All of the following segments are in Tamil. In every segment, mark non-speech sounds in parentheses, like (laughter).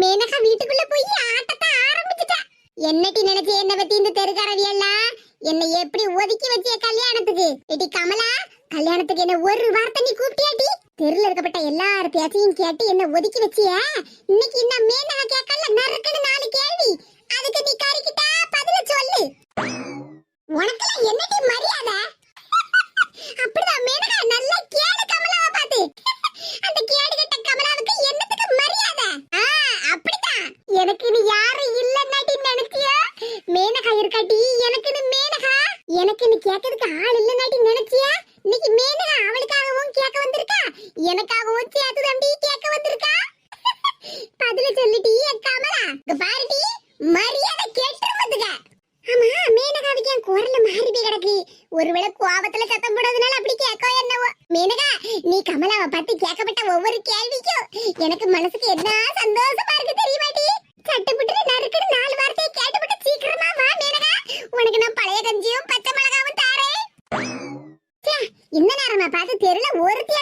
மேனகா வீட்டுக்குள்ள போய் ஆட்டத்தை ஆரம்பிச்சிட்டா. என்னட்டி நினைச்சு என்ன பத்தி இந்த தெருக்காரவியெல்லாம்? என்னை எப்படி ஒதுக்கி வச்சிய கல்யாணத்துக்கு? இடி கமலா கல்யாணத்துக்கு என்ன ஒரு வார்த்தை நீ கூப்பிட்டியாட்டி தெருல இருக்கப்பட்ட எல்லார் பேச்சையும் கேட்டு என்ன ஒதுக்கி வச்சிய? இன்னைக்கு என்ன மேனகா கேட்கல நறுக்குன்னு நாலு கேள்வி. அதுக்கு நீ கறிக்கிட்டா பதில சொல்லு. உனக்கு என்னடி மரியாதை? அப்படிதான் மேனகா நல்லா கேளு கமலாவை பார்த்து. அந்த கேடு கட்ட கமலாவுக்கு என்னத்துக்கு மரியாதை? எனக்கு நீ யாரு இல்லன்னாட்டி நினைச்சிய? மேனகா இருக்காட்டி எனக்கு நீ மேனகா? எனக்கு நீ கேட்கறதுக்கு ஆள் இல்லன்னாட்டி நினைச்சியா?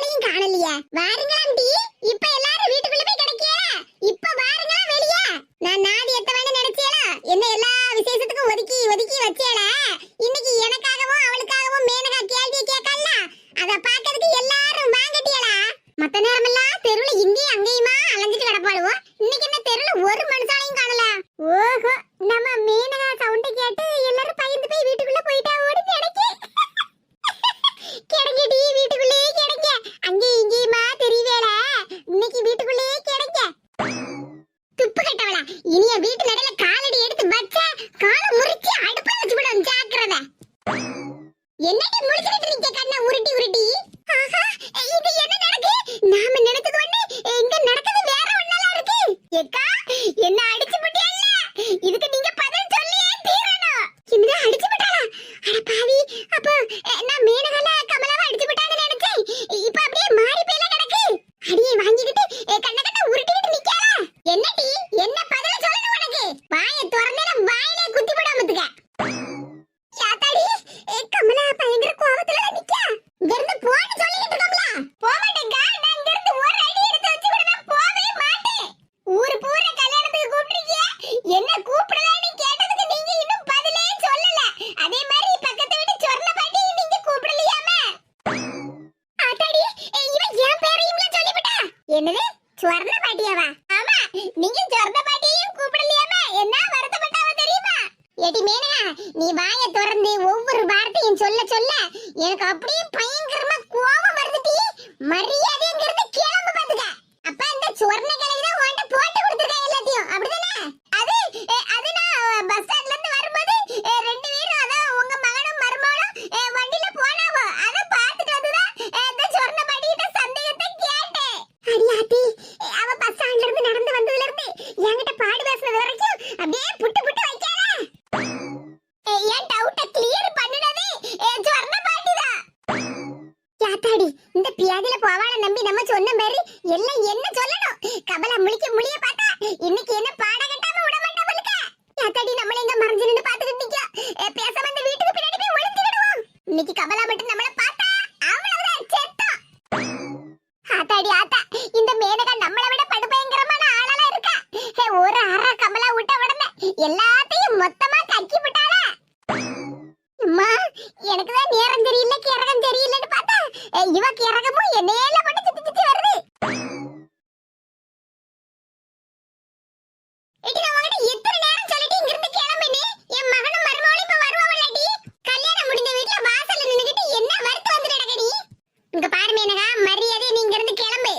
ஆளையும் காணலையே. निकी का बला बटन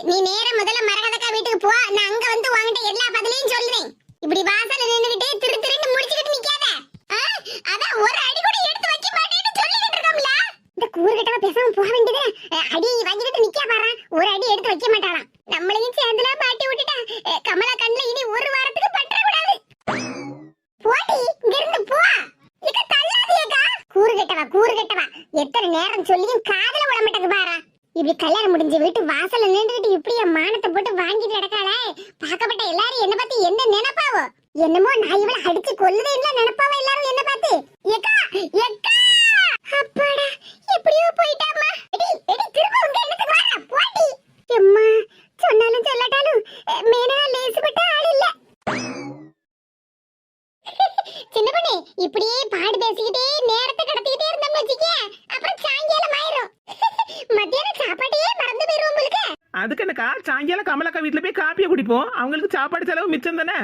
நீ நேர முதல்ல மரகதக்கா வீட்டுக்கு போ. நான் அங்க வந்து வாங்கிட்ட எல்லா பதிலையும் சொல்றேன். இப்படி வாசல்ல நின்னுகிட்டே திரு திருன்னு முடிச்சுக்கிட்டு நிக்காத. அதான் ஒரு அடி கூட எடுத்து வைக்க மாட்டேன்னு சொல்லிக்கிட்டு இருக்கோம்ல. இந்த கூறுகிட்டவ பேசாம போக வேண்டியது. அடி வாங்கிட்டு நிக்கா பாரு. ஒரு அடி எடுத்து வைக்க மாட்டாளாம். நம்மளையும் சேர்ந்துல மாட்டி விட்டுட்டா. கமலா கண்ணுல இனி ஒரு வாரத்துக்கு பற்ற கூடாது போடி இங்க இருந்து போ. இக்க தள்ளாதீங்கக்கா. கூறுகிட்டவா கூறுகிட்டவா. எத்தனை நேரம் சொல்லியும் காதல விட மாட்டேங்க பாரா. இப்படி கல்யாணம் முடிஞ்ச வீட்டு வாசல்ல கொல்லுதேன்னு நினைப்பாவா எல்லாரும் என்ன பார்த்து எக்கா எக்கா அப்பாடா எப்படியோ போயிட்டாமா எடி எடி திரும்ப உங்க எண்ணத்துக்கு வாடா போடி. எம்மா சொன்னாலும் சொல்லட்டாலும் மேனா லேசுபட்ட ஆள் இல்ல. சின்ன பொண்ணு இப்படியே பாடு பேசிக்கிட்டே நேரத்தை கடத்திக்கிட்டே இருந்தோம் வச்சுக்க அப்புறம் சாயங்காலம் ஆயிரும். மத்தியானம் சாப்பாட்டையே மறந்து போயிருவோம் உங்களுக்கு அதுக்கு என்னக்கா சாயங்காலம் கமலக்கா வீட்டுல போய் காப்பியை குடிப்போம். அவங்களுக்கு சாப்பாடு செலவு மிச்சம் தானே?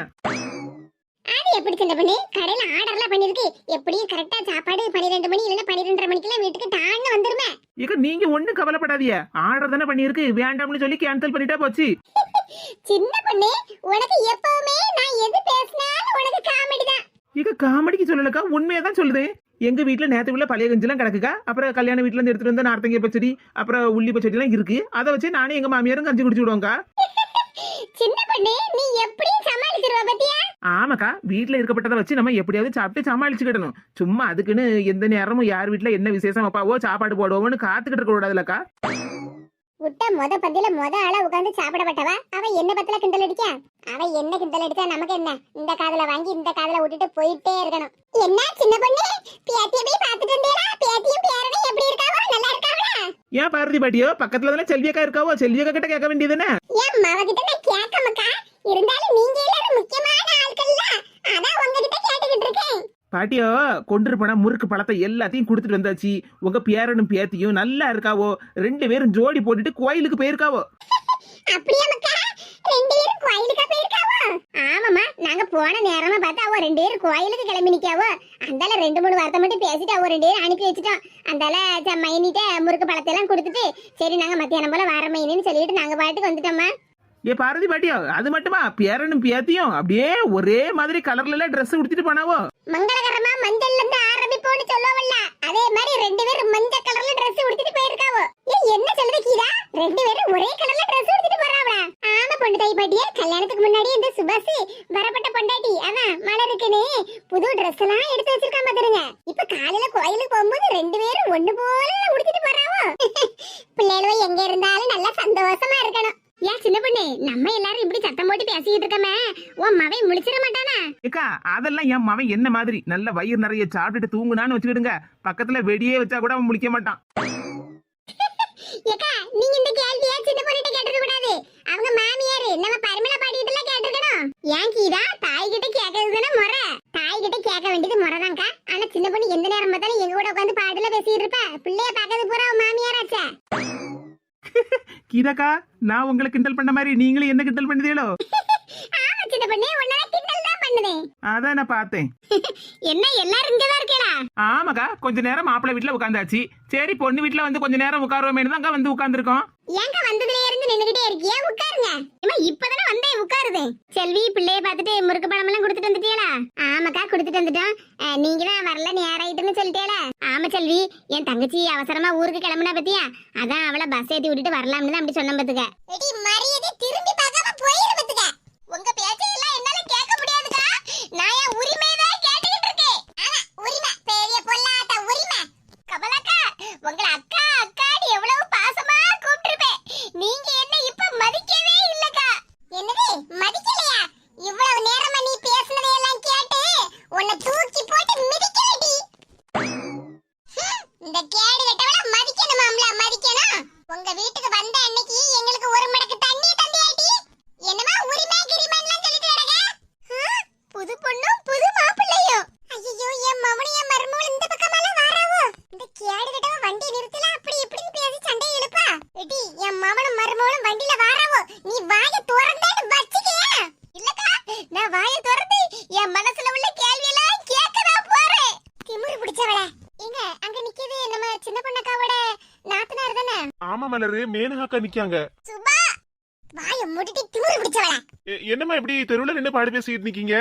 சின்ன பண்ணு கடையில ஆர்டர்லாம் பண்ணிருக்கு. எப்படியும் கரெக்டா சாப்பாடு பன்னிரெண்டு மணி இல்லைன்னா பன்னிரெண்டரை மணிக்கெல்லாம் வீட்டுக்கு டான்னு வந்துருமே. இக்க நீங்க ஒண்ணும் கவலைப்படாதீங்க. ஆர்டர் தானே பண்ணியிருக்கு. வேண்டாம்னு சொல்லி கேன்சல் பண்ணிட்டா போச்சு. (laughs) சின்ன பொண்ணு உனக்கு எப்பவுமே நான் எது பேசினாலும் உனக்கு காமெடி தான். இக்க காமெடிக்கு சொல்லலக்கா. உண்மையா தான் சொல்லுது எங்க வீட்டுல நேத்து உள்ள பழைய கஞ்சிலாம் கிடக்குக்கா? அப்புறம் கல்யாண வீட்டுல இருந்து எடுத்துட்டு வந்த நார்த்தங்க பச்சடி அப்புறம் உள்ளி பச்சடி எல்லாம் இருக்கு. அதை வச்சு நானும் எங்க மாமியாரும் கஞ்சி குடிச்சு விடுவோங்கக்கா சின்ன பொண்ணு நீ எப்படியும் சமாளிச்சிருவ பத்தியா? ஆமாக்கா வீட்ல இருக்கப்பட்டதை வச்சு நம்ம எப்படியாவது சாப்பிட்டு சமாளிச்சுக்கிடணும். சும்மா அதுக்குன்னு எந்த நேரமும் யார் வீட்ல என்ன விசேஷம் வைப்பாவோ சாப்பாடு போடுவோம்னு காத்துக்கிட்டு இருக்க கூடாதுலக்கா விட்ட மொத பந்தில மொத ஆளா உட்கார்ந்து சாப்பிடப்பட்டவ? அவ என்ன பத்தில கிண்டல் அடிக்க? அவ என்ன கிண்டல் அடிச்சா நமக்கு என்ன? இந்த காதுல வாங்கி இந்த காதுல விட்டுட்டு போயிட்டே இருக்கணும். என்ன சின்ன பொண்ணு? பேத்திய போய் பாத்துட்டு இருந்தேடா. பேத்தியும் பேரனும் எப்படி இருக்காவோ? நல்லா இருக்காவளா? ஏன் பாரதி பாட்டியோ? பக்கத்துல தானே செல்வியக்கா இருக்காவோ? செல்வியக்கா கிட்ட கேட்க வேண்டியதுதானே? ஏன் மவகிட்ட நான் கேட்க மக்கா இருந்தாலும் நீங்க எல்லாரும் முக்கியமான ஆட்கள்ல. அதான் உங்ககிட்ட கேட்டுக்கிட்டு இருக்கேன். பாட்டியோ கொண்டு போனா முறுக்கு பழத்தை எல்லாத்தையும் கொடுத்துட்டு வந்தாச்சு. உங்க பேரனும் பேத்தியும் நல்லா இருக்காவோ? ரெண்டு பேரும் ஜோடி போட்டுட்டு கோயிலுக்கு போயிருக்காவோ? அப்படியே ரெண்டு பேரும் ஆமாமா நாங்க போன நேரமா பார்த்தா அவ ரெண்டு பேரும் கோயிலுக்கு கிளம்பி நிக்காவோ. அந்தால ரெண்டு மூணு வார்த்தை மட்டும் பேசிட்டு அவ ரெண்டு பேரும் அனுப்பி வச்சுட்டோம். அந்தால மைனிட்ட முறுக்கு பழத்தை எல்லாம் கொடுத்துட்டு சரி நாங்க மத்தியானம் போல வர மைனின்னு சொல்லிட்டு நாங்க பாட்டுக்கு வந்துட்டோம்மா. ஏ பாரதி பாட்டியோ அது மட்டுமா? பேரனும் பேத்தியும் அப்படியே ஒரே மாதிரி கலர்ல எல்லாம் ட்ரெஸ் உடுத்திட்டு போனாவோ? மங்களகரமா மஞ்சள்ல இருந்து ஆரம்பிப்போம்னு சொல்லுவல்ல அதே மாதிரி ரெண்டு பேரும் மஞ்சள் கலர்ல ட்ரெஸ் உடுத்திட்டு போயிருக்காவோ. ஏ என்ன சொல்லுது கீதா? ரெண்டு பேரும் ஒரே கலர்ல ட்ரெஸ் உடுத்திட்டு போறாவளா? ஆமா பொண்ணு தாய் பாட்டியே கல்யாணத்துக்கு முன்னாடி இந்த சுபாஷ் வரப்பட்ட பொண்டாட்டி அவன் மலருக்குனே புது ட்ரெஸ் எல்லாம் எடுத்து வச்சிருக்கா பாத்துருங்க. இப்ப காலையில கோயிலுக்கு போகும்போது ரெண்டு பேரும் ஒண்ணு போல உடுத்திட்டு போறாவோ. (laughs) பிள்ளைகளும் எங்க இருந்தாலும் நல்லா சந்தோஷமா இருக்கணும். ஏன் சின்ன பொண்ணு நம்ம எல்லாரும் இப்படி சத்தம் போட்டு பேசிக்கிட்டு இருக்கோமே. உன் மவை முழிச்சிட மாட்டானா? ஏக்கா அதெல்லாம் என் மவன் என்ன மாதிரி? நல்ல வயிறு நிறைய சாப்பிட்டுட்டு தூங்குனான்னு வச்சுக்கிடுங்க. பக்கத்துல வெடியே வச்சா கூட அவன் முழிக்க மாட்டான். ஏக்கா நீங்க இந்த கேள்வியா சின்ன பொண்ணுகிட்ட கேட்டிருக்க கூடாது. அவங்க மாமியாரு நம்ம பரிமளா பாட்டிகிட்ட கேட்டிருக்கணும். ஏன் கீதா தாய் கிட்ட கேட்கறது தானே முறை? தாய் கிட்ட கேட்க வேண்டியது முறைதான்க்கா. ஆனா சின்ன பொண்ணு எந்த நேரம் பார்த்தாலும் எங்க கூட உட்காந்து பாட்டுல பேசிட்டு இருப்ப. பிள்ளைய பார்க்கறது பூரா மாமியாராச்சே. கீதாக்கா நான் உங்களை கிண்டல் பண்ண மாதிரி நீங்களும் என்ன கிண்டல் பண்ணுதீங்களோ? தான் அதான் நான் பார்த்தேன். (laughs) என்ன எல்லாரும் இங்கதான் இருக்கேடா ஆமாக்கா கொஞ்ச நேரம் மாப்பிள்ளை வீட்டுல உட்காந்தாச்சு சரி பொண்ணு வீட்டுல வந்து கொஞ்ச நேரம் உட்காருவோமேனு தான் அங்க வந்து உட்காந்துருக்கோம். ஏங்க வந்ததுல இருந்து நின்னுகிட்டே இருக்கியா? உட்காருங்க. இப்பதானே வந்தேன் உட்காருதே. செல்வி பிள்ளைய பார்த்துட்டு முறுக்கு பழம் எல்லாம் கொடுத்துட்டு வந்துட்டியலா? ஆமாக்கா கொடுத்துட்டு வந்துட்டோம். நீங்க தான் வரல நேராயிட்டுன்னு சொல்லிட்டேல. ஆமா செல்வி என் தங்கச்சி அவசரமா ஊருக்கு கிளம்புனா பத்தியா? அதான் அவளை பஸ் ஏத்தி விட்டுட்டு வரலாம்னு தான் அப்படி சொன்ன பத்துக்க. மரியாதை திரும்பி பார்க்காம போயிரு பத்துக்க. உங்க பேச்சையெல்லாம் என்னால கேட்க முடியாதுக்கா நான் என் உரிமையை தான் கேட்டுக்கிட்டு இருக்கேன் ஆமா உரிமை பெரிய பொல்லாட்ட உரிமை கமலாக்கா உங்களை அக்கா அக்காடி எவ்வளவு பாசமா கூப்பிட்டுருப்பேன். நீங்க என்ன இப்ப மதிக்கவே இல்லக்கா என்னது மதிக்கலையா இவ்வளவு நேரமா நீ பேசுனதை எல்லாம் கேட்டு உன்னை தூக்கி போட்டு மிதிக்கலடி இந்த கேடு கெட்டவள மதிக்கணுமாம்ல மதிக்கணும் உங்க வீட்டுக்கு வந்த அன்னைக்கு எங்களுக்கு ஒரு மடக்கு தண்ணி தந்தியாட்டி என்னமா உரிமை கிரிமைன்லாம் சொல்லிட்டு கிடக்க ஆ, புது பொண்ணும் புது மாப்பிள்ளையும் ஐயோ என் மவனும் என் மருமகளும் இந்த பக்கமெல்லாம் வாராவோ இந்த கேடு கட்டவ வண்டி நிறுத்தல அப்படி இப்படின்னு பேசி சண்டை இழுப்பா எடி என் மவனும் மருமகளும் வண்டியில வாராவோ நீ வாய திறந்தேன்னு வச்சுக்கியா இல்லக்கா நான் வாய திறந்து என் மனசுல உள்ள கேள்வி எல்லாம் கேட்கதான் போறேன் திமிரு பிடிச்சவள எங்க அங்க நிக்குது நம்ம சின்ன பொண்ணக்காவோட நாத்தனார் தானே ஆமா மலரு மேனகாக்கா நிக்காங்க. சுபா வாய மூடிட்டு திமிரு பிடிச்சவள? என்னம்மா இப்படி தெருவுல நின்னு பாடு பேசிட்டு நிக்கீங்க?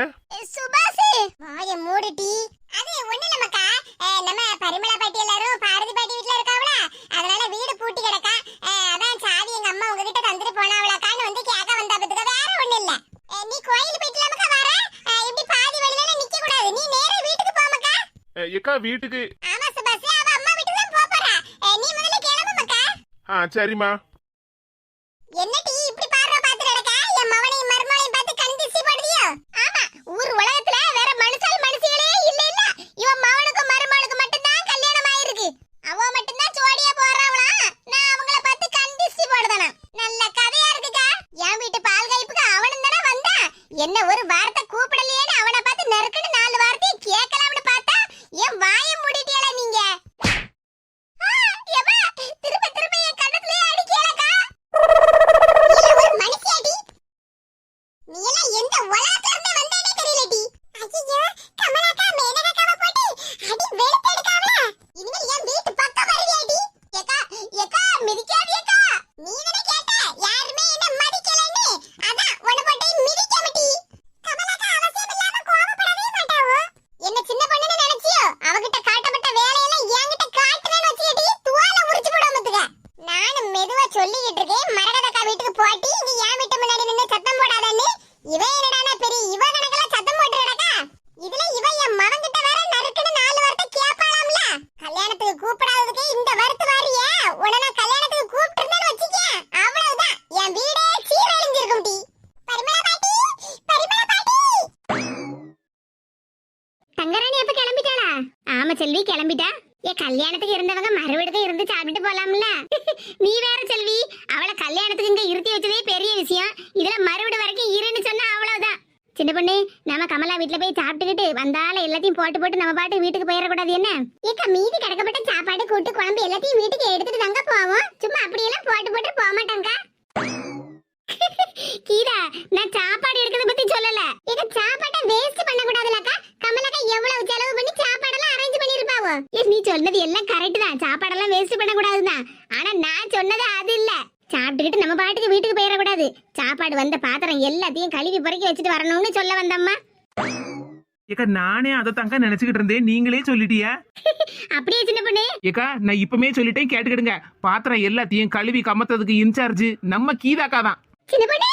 சுபாஷ் வாய மூடுடி அது ஒண்ணு இல்லமக்கா அஹ், நம்ம பரிமளா பாட்டி எல்லாரும் பாரதி பாட்டி வீட்ல இருக்காவல அதனால வீடு பூட்டி கிடக்கா. அதான் சாவி எங்க அம்மா உங்ககிட்ட தந்துட்டு போனாவளாக்கான்னு வந்து கேட்க வந்தா பத்துக்க. வேற ஒண்ணு இல்ல. நீ கோயில் போயிட்டுலாமக்கா வர? அஹ், இப்படி பாதி வழியில நிக்க கூடாது நீ நேரா வீட்டுக்கு போமக்கா எக்கா வீட்டுக்கு ஆ சரிம்மா. என்னடி? இப்படி நீ எல்லாம் எந்த உலகத்துல இருந்து வந்தேன்னு நான் சாப்பாடு எடுக்கிறத பத்தி சொல்லல. ஏக்கா சாப்பாட்டை வேஸ்ட் பண்ண கூடாதுலக்கா கமலக்கா எவ்வளவு செலவு பண்ணி சாப்பாடெல்லாம் அரேஞ்ச் பண்ணிருப்பாவோ நீ சொன்னது எல்லாம் கரெக்ட் தான். சாப்பாடெல்லாம் வேஸ்ட் பண்ண கூடாதுதான் ஆனா நான் சொன்னது அது இல்ல. சாப்பிட்டுக்கிட்டு நம்ம பாட்டுக்கு வீட்டுக்கு போயிடக்கூடாது. சாப்பாடு வந்த பாத்திரம் எல்லாத்தையும் கழுவி பொறுக்கி வச்சுட்டு வரணும்னு சொல்ல வந்தம்மா. ஏக்கா நானே அதை தாங்க நினைச்சுக்கிட்டு இருந்தேன். நீங்களே சொல்லிட்டியா? (laughs) அப்படியே சின்ன பொண்ணு. ஏக்கா நான் இப்பமே சொல்லிட்டேன். கேட்டுக்கிடுங்க. பாத்திரம் எல்லாத்தையும் கழுவி கமத்ததுக்கு இன்சார்ஜ் நம்ம கீதாக்கா தான். சின்ன பொண்ணு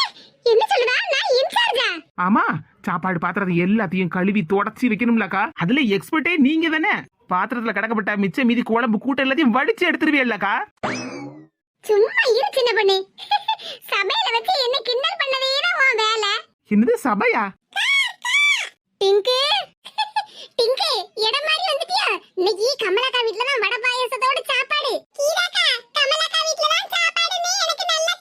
என்ன சொல்லுதா? நான் இன்சார்ஜா? ஆமா சாப்பாடு பாத்திரத்தை எல்லாத்தையும் கழுவி தொடச்சி வைக்கணும்லக்கா. அதுல எக்ஸ்பர்ட்டே நீங்க தானே? பாத்திரத்துல கிடக்கப்பட்ட மிச்ச மீதி குழம்பு கூட்டம் எல்லாத்தையும் வடிச்சு எடுத்துருவியல்லக்கா? சும்மா இரு சின்ன பொண்ணு. (laughs) சபையில வச்சு என்ன கிண்டல் பண்ணதே தான் உன் வேலை. என்னது சபையா? டிங்கு. (laughs) டிங்கு இடம் மாதிரி வந்துட்டியா? இன்னைக்கு கமலாக்கா வீட்ல தான் வடை பாயாசத்தோட சாப்பாடு. கீதாக்கா கமலாக்கா வீட்ல தான் சாப்பாடுன்னு எனக்கு நல்லா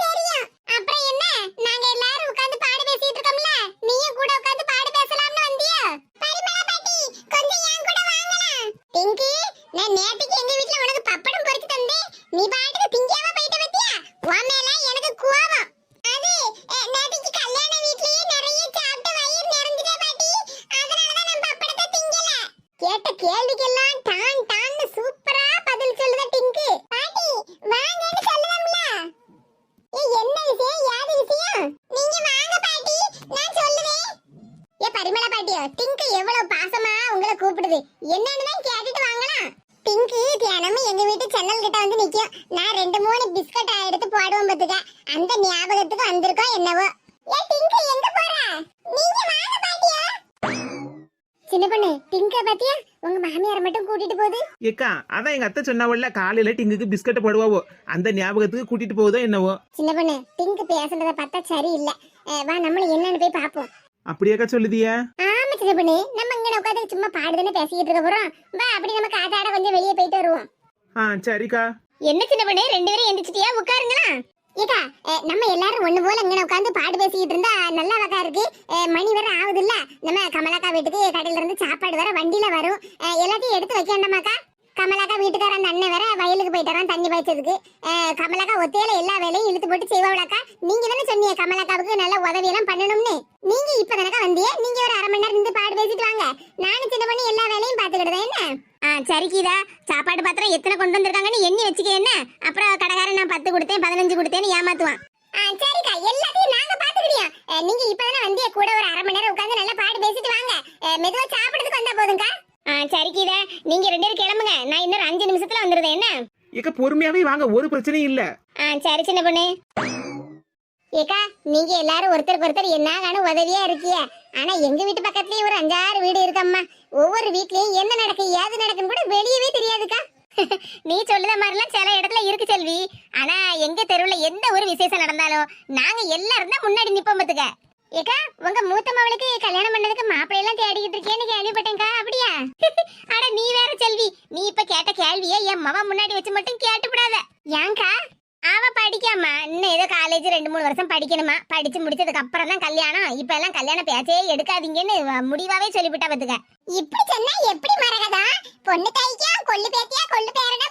அப்புறம் என்ன? நாங்க எல்லாரும் உட்கார்ந்து பாடு பேசிட்டு இருக்கோம்ல. நீயும் கூட உட்கார்ந்து பாடு பேசலாம்னு வந்தியா? பரிமளா பாட்டி கொஞ்சம் என் கூட வாங்கலாம் பிங்கி நான் நேத்துக்கு எங்க வீட்ல உனக்கு பப்படம் பொரிச்சு தந்தேன். நீ பாட்டுக்கு பிங்கியாவா போயிட்ட பத்தியா உன் மேல எனக்கு கோவம் அது அஹ், நேத்துக்கு கல்யாண வீட்லயே நிறைய சாப்பிட்டு வயிறு நிறைஞ்சிட்டே பாட்டி அதனாலதான் நான் பப்படத்தை திங்கல கேட்ட கேள்விக்கெல்லாம் டான் டான்னு சூப்பரா பதில் சொல்லுத டிங்கு பாட்டி வாங்கன்னு சொல்லுதம்ல ஏய் என்ன விஷயம் யாது விஷயம் நீங்க வாங்க பாட்டி நான் சொல்லுவேன் ஏ பரிமள பாட்டியோ டிங்கு எவ்வளவு பாசமா உங்களை கூப்பிடுது என்னன்னு தான் கேட்டுட்டு வாங்கலாம் பிங்கி தியானமும் எங்க வீட்டு ஜன்னல் கிட்ட வந்து நிக்கும் நான் ரெண்டு மூணு பிஸ்கட் எடுத்து போடுவோம் பாத்துக்க அந்த ஞாபகத்துக்கு வந்திருக்கோம் என்னவோ ஏ பிங்கி எங்க போற நீங்க வாங்க பாட்டியா சின்ன பொண்ணு? பிங்க பாத்தியா? உங்க மாமியார் மட்டும் கூட்டிட்டு போகுது? ஏக்கா அதான் எங்க அத்தை சொன்னாவல்ல காலையில டிங்குக்கு பிஸ்கட் போடுவாவோ. அந்த ஞாபகத்துக்கு கூட்டிட்டு போகுதோ என்னவோ. சின்ன பொண்ணு பிங்க் பேசுறத பார்த்தா சரியில்லை. அஹ் வா நம்மள என்னன்னு போய் பாப்போம் அப்படியாக்கா சொல்லுதியா? ஆமா சின்ன பொண்ணு. நம்ம இங்க உட்காந்து சும்மா பாடுதானே பேசிக்கிட்டு இருக்க போறோம். வா அப்படி நம்ம காத்தாட கொஞ்சம் வெளியே போயிட்டு வருவோம். ஆ சரிக்கா. என்ன சின்ன பண்ணே? ரெண்டு பேரும் எந்திரிச்சிட்டியா? உட்காருங்களா? ஏக்கா நம்ம எல்லாரும் ஒண்ணு போல இங்க உட்காந்து பாடு பேசிக்கிட்டு இருந்தா நல்லா வகா இருக்கு. மணி வர ஆகுது இல்ல நம்ம கமலாக்கா வீட்டுக்கு கடையில இருந்து சாப்பாடு வர வண்டியில வரும். எல்லாத்தையும் எடுத்து வைக்க வேண்டாமாக்கா? கமலாக்கா வீட்டுக்கார அந்த அண்ணன் வேற வயலுக்கு போயிட்டாராம் தண்ணி பாய்ச்சதுக்கு. அஹ், கமலாக்கா ஒத்தையில எல்லா வேலையும் இழுத்து போட்டு செய்வாங்களாக்கா நீங்க தானே சொன்னீங்க கமலாக்காவுக்கு நல்ல உதவி எல்லாம் பண்ணணும்னு. நீங்க இப்ப தானக்கா வந்தீங்க? நீங்க ஒரு அரை மணி நேரம் இருந்து பாட்டு பேசிட்டு வாங்க. நானும் சின்ன பண்ணி எல்லா வேலையும் பாத்துக்கிடுதேன் என்ன? சரி கீதா சாப்பாடு பாத்திரம் எத்தனை கொண்டு வந்திருக்காங்கன்னு எண்ணி வச்சுக்க என்ன? அப்புறம் கடைக்காரன் நான் பத்து கொடுத்தேன் பதினஞ்சு கொடுத்தேன்னு ஏமாத்துவான். சரிக்கா எல்லாத்தையும் நாங்க பாத்துக்கிடியா நீங்க இப்பதானே வந்திய கூட ஒரு அரை மணி நேரம் உட்கார்ந்து நல்லா பாடு பேசிட்டு வாங்க. மெதுவா சாப்பிடுறதுக்கு வந்தா போதும்க்கா. சரி கீதா நீங்க ரெண்டு பேரும் கிளம்புங்க. நான் இன்னொரு அஞ்சு நிமிஷத்துல வந்துருதேன் என்ன? ஏக்கா பொறுமையாவே வாங்க ஒரு பிரச்சனையும் இல்ல. சரி சின்ன பொண்ணு. ஏக்கா நீங்க எல்லாரும் ஒருத்தருக்கு ஒருத்தர் என்ன உதவியா இருக்கிய. ஆனா எங்க வீட்டு பக்கத்துலயே ஒரு அஞ்சாறு வீடு இருக்கம்மா. ஒவ்வொரு வீட்லயும் என்ன நடக்கு ஏது நடக்குன்னு கூட வெளியவே தெரியாதுக்கா. (laughs) நீ சொல்லுத மாதிரிலாம் சில இடத்துல இருக்கு செல்வி. ஆனா எங்க தெருவுல எந்த ஒரு விசேஷம் நடந்தாலும் நாங்க எல்லாரும் தான் முன்னாடி நிப்போம் பத்துக்க. ஏக்கா உங்க மூத்த மவளுக்கு கல்யாணம் பண்ணதுக்கு மாப்பிள்ளை எல்லாம் தேடிக்கிட்டு இருக்கேன்னு கேள்விப்பட்டேன்க்கா அப்படியா? (laughs) அட நீ வேற செல்வி. நீ இப்ப கேட்ட கேள்வியை என் மவ முன்னாடி வச்சு மட்டும் கேட்டுப்படாத. ஏங்கா? அவ படிக்காமா இன்னும் ஏதோ காலேஜ் ரெண்டு மூணு வருஷம் படிக்கணுமா? படிச்சு முடிச்சதுக்கு அப்புறம் தான் கல்யாணம். இப்ப எல்லாம் கல்யாண பேச்சே எடுக்காதீங்கன்னு முடிவாவே சொல்லிவிட்டா பத்துக்க. இப்படி சொன்னா எப்படி மரகதா? பொண்ணு தாய்க்கா கொள்ளு பேத்தியா கொள்ளு பேரனா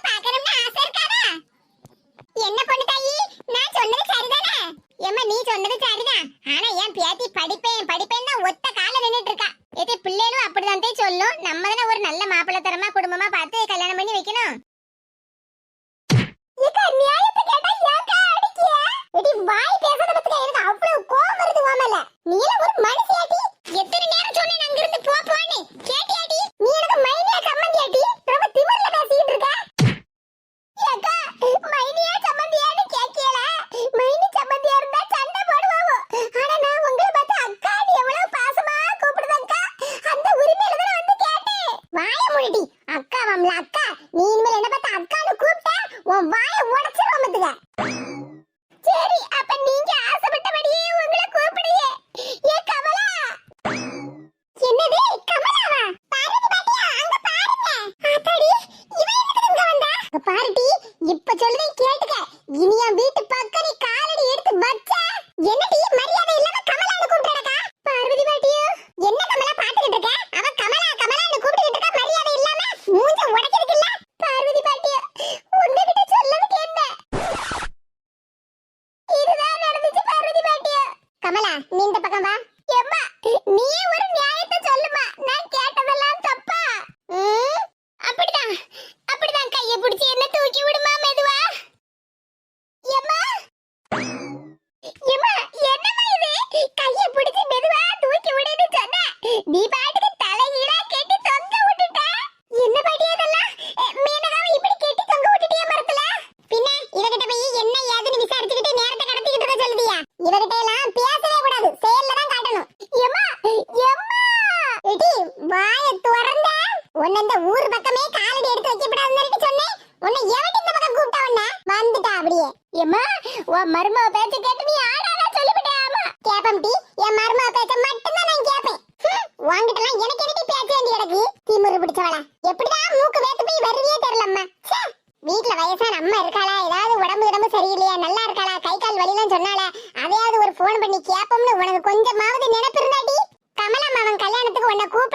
கல்யாணத்துக்கு உன்னை